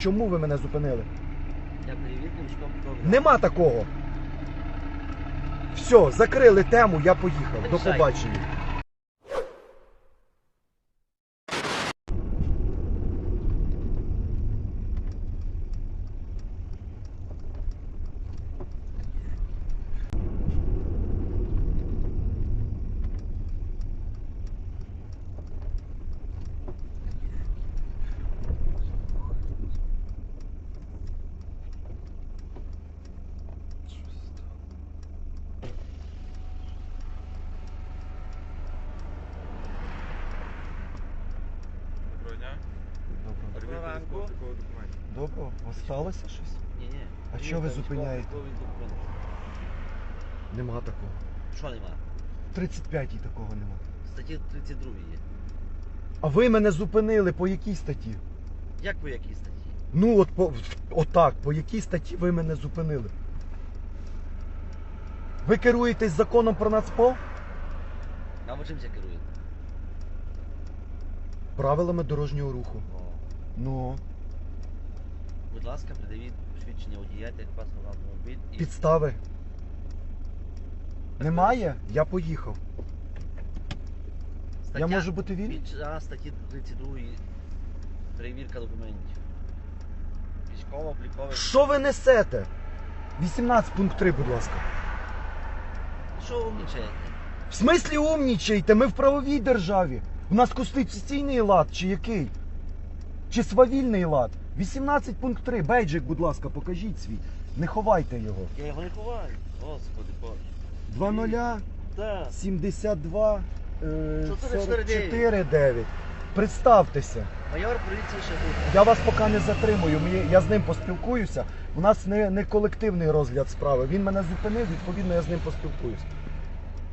Чому ви мене зупинили? Я перевірки що добре. Нема такого. Все, закрили тему, я поїхав. До Рішайте. побачення. Доброго дня. Добре. Перевірка ранку. військово-облікових. Добре, сталося щось? Ні, ні. А що ви зупиняєте? Нема такого. Що нема? 35-й такого нема. Статті 32 є. А ви мене зупинили по якій статті? Як по якій статті? Ну от по отак, по якій статті ви мене зупинили? Ви керуєтесь законом про нацпол? А ви чим це керуєте? Правилами дорожнього руху. О, Ну, будь ласка, придавіть посвідчення водія, як паспорт автомобіль і підстави. Немає? Я поїхав. стаття Я можу бути вільний? під час статті 32 перевірка документів. Військово-облікових. Що ви несете? 18 пункт 3, будь ласка. Що умнічаєте? В смислі умнічайте? Ми в правовій державі. У нас конституційний лад чи який? Чи свавільний лад? 18 пункт 3. Бейджик, будь ласка, покажіть свій. Не ховайте його. Я його не ховаю. Господи Боже. 2 Так. 72 е, 449. 44 Представтеся. Майор поліції Шагут. Я вас поки не затримую. Мені, я з ним поспілкуюся. У нас не, не колективний розгляд справи. Він мене зупинив, відповідно, я з ним поспілкуюся.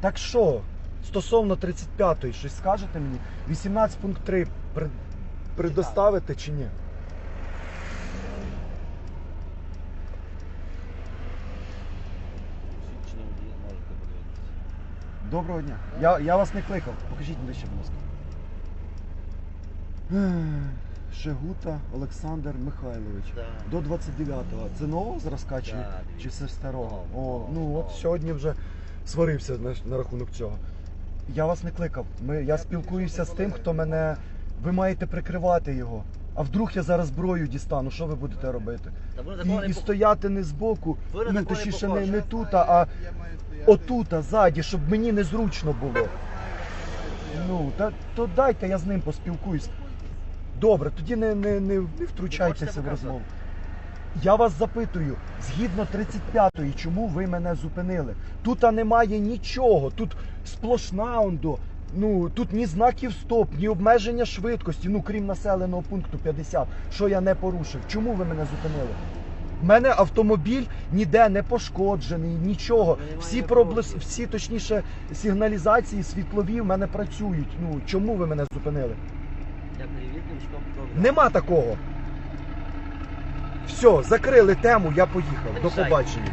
Так що, стосовно 35-ї, щось скажете мені? 18 пункт 3 при, предоставите чи ні? Можете подивитися. Доброго дня. Я, я вас не кликав. Покажіть ближче, будь ласка. Ех, Шегута Олександр Михайлович. Да. До 29-го. Це нового зразка чи, Да, чи все старого? О, ну от сьогодні вже сварився на, на рахунок цього. Я вас не кликав. Ми, я спілкуюся з тим, хто мене. Ви маєте прикривати його. А вдруг я зараз зброю дістану, що ви будете робити? Та ви І, і стояти не збоку, Ви на ну такого не точніше не, похожі. не тут, а отут, а ззаді, щоб мені незручно було. Ну, та, то дайте я з ним поспілкуюсь. Добре, тоді не, не, не, не втручайтеся в розмову. Я вас запитую, згідно 35-ї, чому ви мене зупинили? Тут а, немає нічого, тут сплошна ондо. Ну, тут ні знаків стоп, ні обмеження швидкості, ну крім населеного пункту 50, що я не порушив. Чому ви мене зупинили? У мене автомобіль ніде не пошкоджений, нічого. Всі проблес, всі точніше сигналізації, світлові в мене працюють. Ну чому ви мене зупинили? Я проводу. Нема такого. Все, закрили тему, я поїхав. До побачення.